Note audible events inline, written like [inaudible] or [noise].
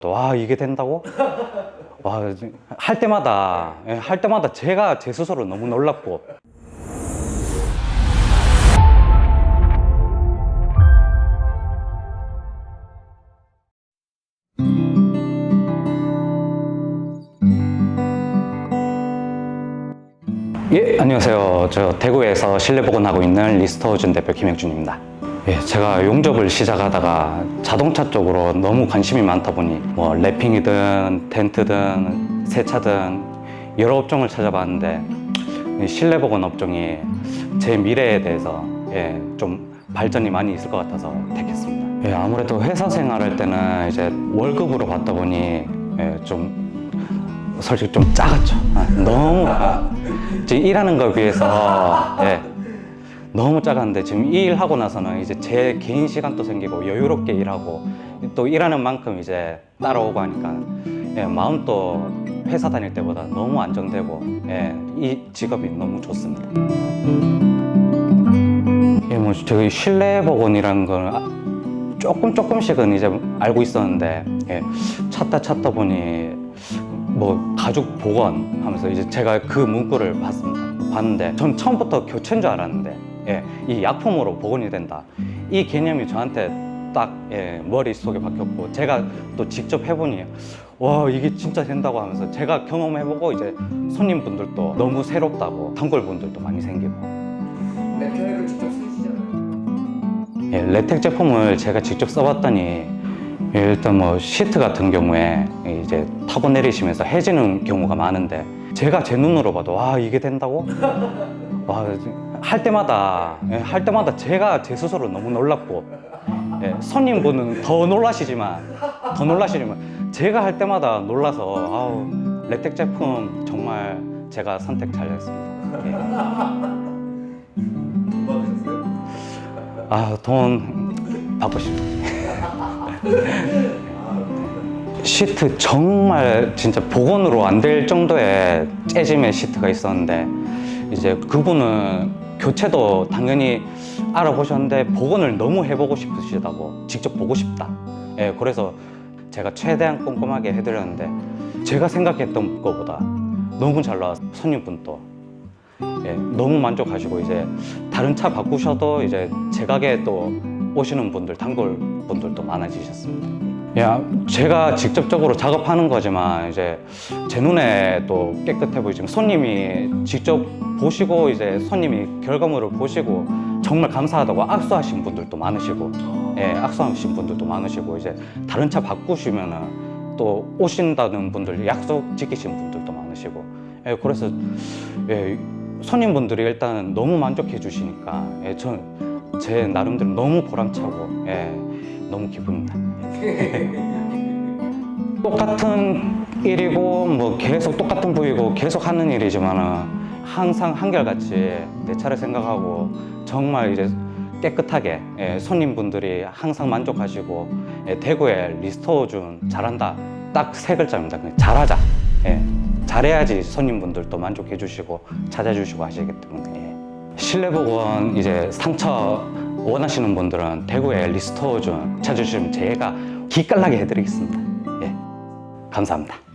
또와 이게 된다고? 와 할 때마다 예, 할 때마다 제가 제 스스로 너무 놀랍고 예, 안녕하세요. 저 대구에서 실내 복원하고 있는 리스터준 대표 김혁준입니다. 예, 제가 용접을 시작하다가 자동차 쪽으로 너무 관심이 많다 보니 뭐 랩핑이든 텐트든 세차든 여러 업종을 찾아봤는데 이 실내 복원 업종이 제 미래에 대해서 예, 좀 발전이 많이 있을 것 같아서 택했습니다. 예, 아무래도 회사 생활할 때는 이제 월급으로 받다 보니 예, 좀 솔직히 좀 작았죠. 아, 너무 아, 지금 일하는 거 비해서 예, 너무 작았는데 지금 이 일 하고 나서는 이제 제 개인 시간도 생기고 여유롭게 일하고 또 일하는 만큼 이제 따라오고 하니까 예, 마음도 회사 다닐 때보다 너무 안정되고 예, 이 직업이 너무 좋습니다. 예, 뭐 저희 실내 복원이라는 걸 아, 조금 조금씩은 이제 알고 있었는데 예, 찾다 찾다 보니 뭐 가죽 복원 하면서 이제 제가 그 문구를 봤습니다. 봤는데 전 처음부터 교체인 줄 알았는데 예, 이 약품으로 복원이 된다. 이 개념이 저한테 딱 예, 머릿속에 박혔고 제가 또 직접 해보니 와 이게 진짜 된다고 하면서 제가 경험해보고 이제 손님분들도 너무 새롭다고 단골분들도 많이 생기고 랩형을 직접 쓰시잖아요. 예, 레텍 제품을 제가 직접 써봤더니 예, 일단 뭐 시트 같은 경우에 이제 타고 내리시면서 해지는 경우가 많은데 제가 제 눈으로 봐도 와 이게 된다고? [laughs] 와 할 때마다 예, 할 때마다 제가 제 스스로 너무 놀랍고 예, 손님분은 더 놀라시지만 더 놀라시지만 제가 할 때마다 놀라서 아우 레텍 제품 정말 제가 선택 잘했습니다. 예. 돈 받으셨어요? 아, 돈 받고 싶어요. [laughs] 시트 정말 진짜 복원으로 안 될 정도의 째짐의 시트가 있었는데 이제 그분은 교체도 당연히 알아보셨는데 복원을 너무 해보고 싶으시다고 직접 보고 싶다. 예, 그래서 제가 최대한 꼼꼼하게 해드렸는데 제가 생각했던 것보다 너무 잘 나와서 손님분도 예, 너무 만족하시고 이제 다른 차 바꾸셔도 이제 제 가게에 또 오시는 분들 단골 분들도 많아지셨습니다. 야, 제가 직접적으로 작업하는 거지만 이제 제 눈에 또 깨끗해 보이지만 손님이 직접 보시고 이제 손님이 결과물을 보시고 정말 감사하다고 악수하신 분들도 많으시고 예, 악수하신 분들도 많으시고 이제 다른 차 바꾸시면은 또 오신다는 분들 약속 지키신 분들도 많으시고. 예, 그래서 예, 손님분들이 일단 너무 만족해 주시니까 예, 전 제 나름대로 너무 보람차고 예, 너무 기쁩니다. [laughs] 똑같은 일이고 뭐 계속 똑같은 부위고 계속 하는 일이지만은 항상 한결같이 내 차를 생각하고 정말 이제 깨끗하게 예, 손님분들이 항상 만족하시고 예, 대구에 리스토어준 잘한다 딱 세 글자입니다. 그냥 잘하자. 예, 잘해야지 손님분들도 만족해 주시고 찾아주시고 하시기 때문에 예. 실내 복원 이제 상처 원하시는 분들은 대구에 리스토어준 찾아주시면 제가 기깔나게 해드리겠습니다. 예, 감사합니다.